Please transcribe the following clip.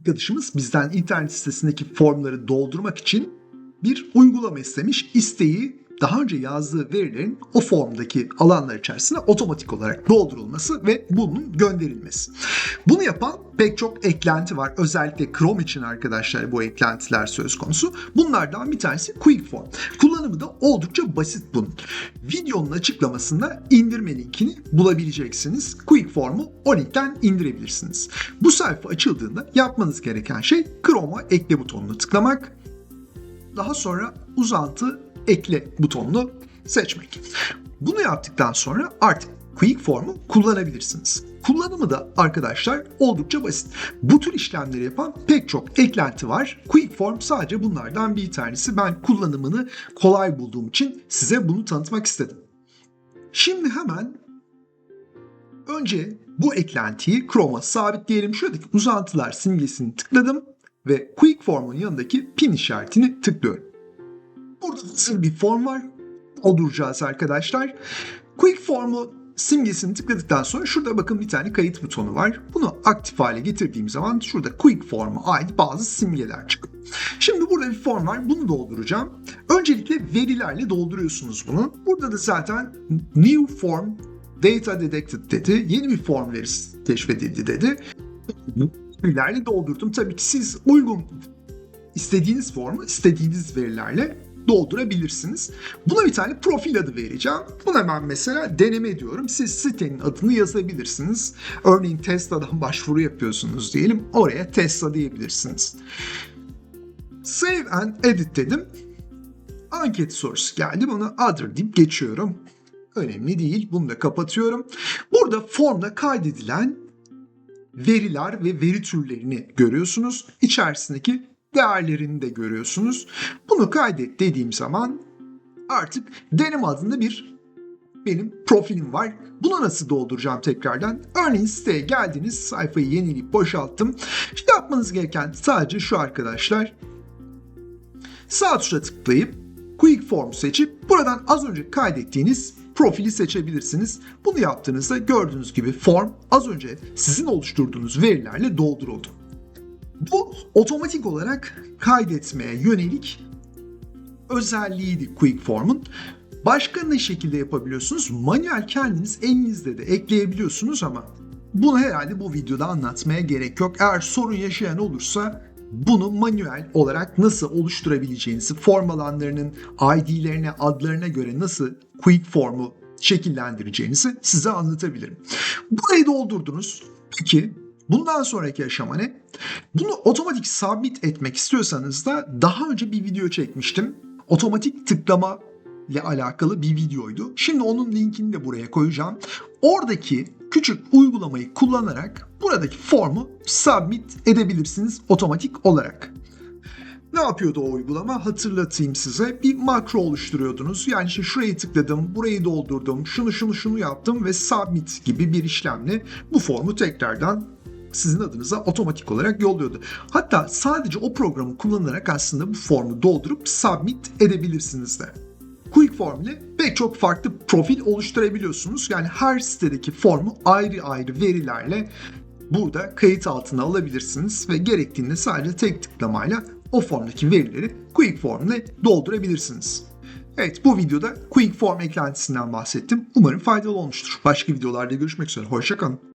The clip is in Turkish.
arkadaşımız bizden internet sitesindeki formları doldurmak için bir uygulama istemiş. İsteği daha önce yazdığı verilerin o formdaki alanlar içerisine otomatik olarak doldurulması ve bunun gönderilmesi. Bunu yapan pek çok eklenti var. Özellikle Chrome için arkadaşlar bu eklentiler söz konusu. Bunlardan bir tanesi Quick. Kullanımı da oldukça basit bunun. Videonun açıklamasında indirme linkini bulabileceksiniz. Quick Form'u o linkten indirebilirsiniz. Bu sayfa açıldığında yapmanız gereken şey Chrome'a ekle butonuna tıklamak. Daha sonra uzantı ekle butonunu seçmek. Bunu yaptıktan sonra artık Quick Form'u kullanabilirsiniz. Kullanımı da arkadaşlar oldukça basit. Bu tür işlemleri yapan pek çok eklenti var. Quick Form sadece bunlardan bir tanesi. Ben kullanımını kolay bulduğum için size bunu tanıtmak istedim. Şimdi hemen önce bu eklentiyi Chrome'a sabitleyelim. Şuradaki uzantılar simgesini tıkladım ve Quick Form'un yanındaki pin işaretini tıklıyorum. Burada hazır bir form var. Dolduracağız arkadaşlar. Quick Form'u simgesini tıkladıktan sonra şurada bakın bir tane kayıt butonu var. Bunu aktif hale getirdiğim zaman şurada Quick Form'a ait bazı simgeler çıkıyor. Şimdi burada bir form var. Bunu dolduracağım. Öncelikle verilerle dolduruyorsunuz bunu. Burada da zaten New Form Data Detected dedi. Yeni bir form verisi keşfedildi dedi. Verilerle doldurdum. Tabii ki siz uygun istediğiniz formu istediğiniz verilerle doldurabilirsiniz. Buna bir tane profil adı vereceğim. Buna ben mesela deneme diyorum. Siz sitenin adını yazabilirsiniz. Örneğin Tesla'dan başvuru yapıyorsunuz diyelim. Oraya Tesla diyebilirsiniz. Save and edit dedim. Anket sorusu geldi. Buna other deyip geçiyorum. Önemli değil. Bunu da kapatıyorum. Burada formda kaydedilen veriler ve veri türlerini görüyorsunuz. İçerisindeki değerlerini de görüyorsunuz. Bunu kaydet dediğim zaman artık deneme adında bir benim profilim var. Bunu nasıl dolduracağım tekrardan? Örneğin siteye geldiniz, sayfayı yenileyip boşalttım. İşte yapmanız gereken sadece şu arkadaşlar. Sağ tuşa tıklayıp Quick Form seçip buradan az önce kaydettiğiniz profili seçebilirsiniz. Bunu yaptığınızda gördüğünüz gibi form az önce sizin oluşturduğunuz verilerle dolduruldu. Bu otomatik olarak kaydetmeye yönelik özelliğiydi Quick Form'un. Başka ne şekilde yapabiliyorsunuz? Manuel kendiniz elinizde de ekleyebiliyorsunuz ama bunu herhalde bu videoda anlatmaya gerek yok. Eğer sorun yaşayan olursa bunu manuel olarak nasıl oluşturabileceğinizi, form alanlarının ID'lerine, adlarına göre nasıl Quick Form'u şekillendireceğinizi size anlatabilirim. Burayı doldurdunuz. Peki Bundan sonraki aşama ne? Bunu otomatik submit etmek istiyorsanız da daha önce bir video çekmiştim. Otomatik tıklama ile alakalı bir videoydu. Şimdi onun linkini de buraya koyacağım. Oradaki küçük uygulamayı kullanarak buradaki formu submit edebilirsiniz otomatik olarak. Ne yapıyordu o uygulama? Hatırlatayım size. Bir makro oluşturuyordunuz. Yani işte şurayı tıkladım, burayı doldurdum, şunu şunu şunu yaptım ve submit gibi bir işlemle bu formu tekrardan sizin adınıza otomatik olarak yolluyordu. Hatta sadece o programı kullanarak aslında bu formu doldurup submit edebilirsiniz de. Quick Form ile pek çok farklı profil oluşturabiliyorsunuz. Yani her sitedeki formu ayrı ayrı verilerle burada kayıt altına alabilirsiniz ve gerektiğinde sadece tek tıklamayla o formdaki verileri Quick Form ile doldurabilirsiniz. Evet bu videoda Quick Form eklentisinden bahsettim. Umarım faydalı olmuştur. Başka videolarda görüşmek üzere. Hoşçakalın.